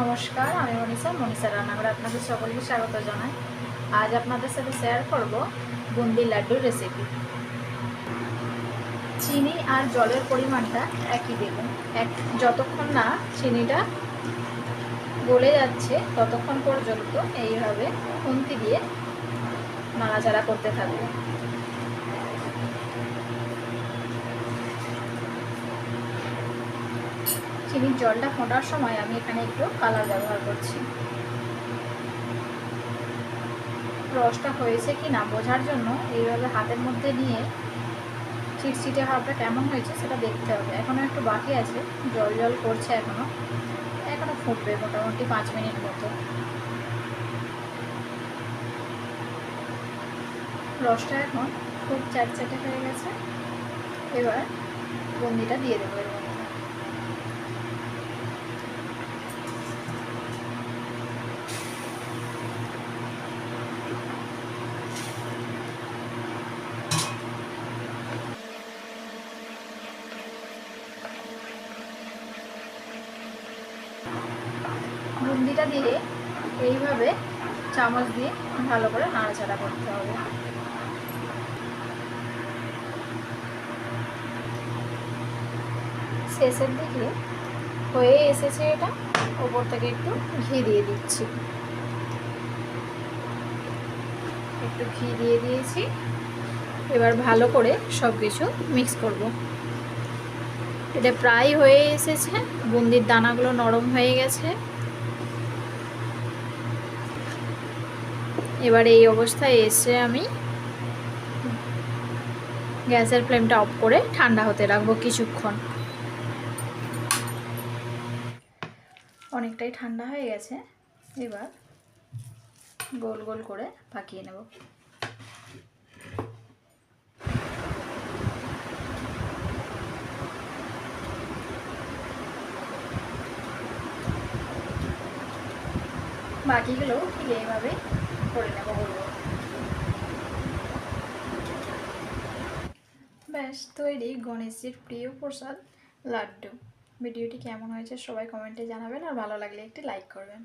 নমস্কার, আমি মনীষা। মনীষা রান্নাঘরে আপনাদের সকলকে স্বাগত জানাই। আজ আপনাদের সাথে শেয়ার করব বুন্দি লাড্ডুর রেসিপি চিনি আর জলের পরিমাণটা একই দেবেন। এক, যতক্ষণ না চিনিটা গলে যাচ্ছে, ততক্ষণ পর্যন্ত এইভাবে খুন্তি দিয়ে নাড়াচাড়া করতে থাকবে চিনির জলটা ফোটার সময় আমি এখানে একটু কালার ব্যবহার করছি। রসটা হয়েছে কি না বোঝার জন্য এইভাবে হাতের মধ্যে নিয়ে চিটচিটে ভাবটা কেমন হয়েছে সেটা দেখতে হবে। এখনও একটু বাকি আছে, জল জল করছে এখনও এখনও ফুটবে মোটামুটি পাঁচ মিনিট মতো। রসটা এখন খুব চ্যাটচ্যাটে হয়ে গেছে। এবার বন্দিটা দিয়ে দেবো এর মধ্যে বুন্দিটা দিয়ে এইভাবে চামচ দিয়ে ভালো করে নাড়াচাড়া করতে হবে। শেষের দিকে হয়ে এসেছে এটা, ওপর থেকে একটু ঘি দিয়ে দিচ্ছি। একটু ঘি দিয়ে দিয়েছি। এবার ভালো করে সব কিছু মিক্স করব। এটা প্রায় হয়ে এসেছে, বুন্দির দানাগুলো নরম হয়ে গেছে। এবার এই অবস্থায় এসে আমি গ্যাসের ফ্লেমটা অফ করে ঠান্ডা হতে রাখব কিছুক্ষণ। অনেকটাই ঠান্ডা হয়ে গেছে। এবার গোল গোল করে পাকিয়ে নেব। বাকিগুলো ঠিক এইভাবে ব্যাস, তৈরি গণেশজির প্রিয় প্রসাদ লাড্ডু। ভিডিওটি কেমন হয়েছে সবাই কমেন্টে জানাবেন আর ভালো লাগলে একটি লাইক করবেন।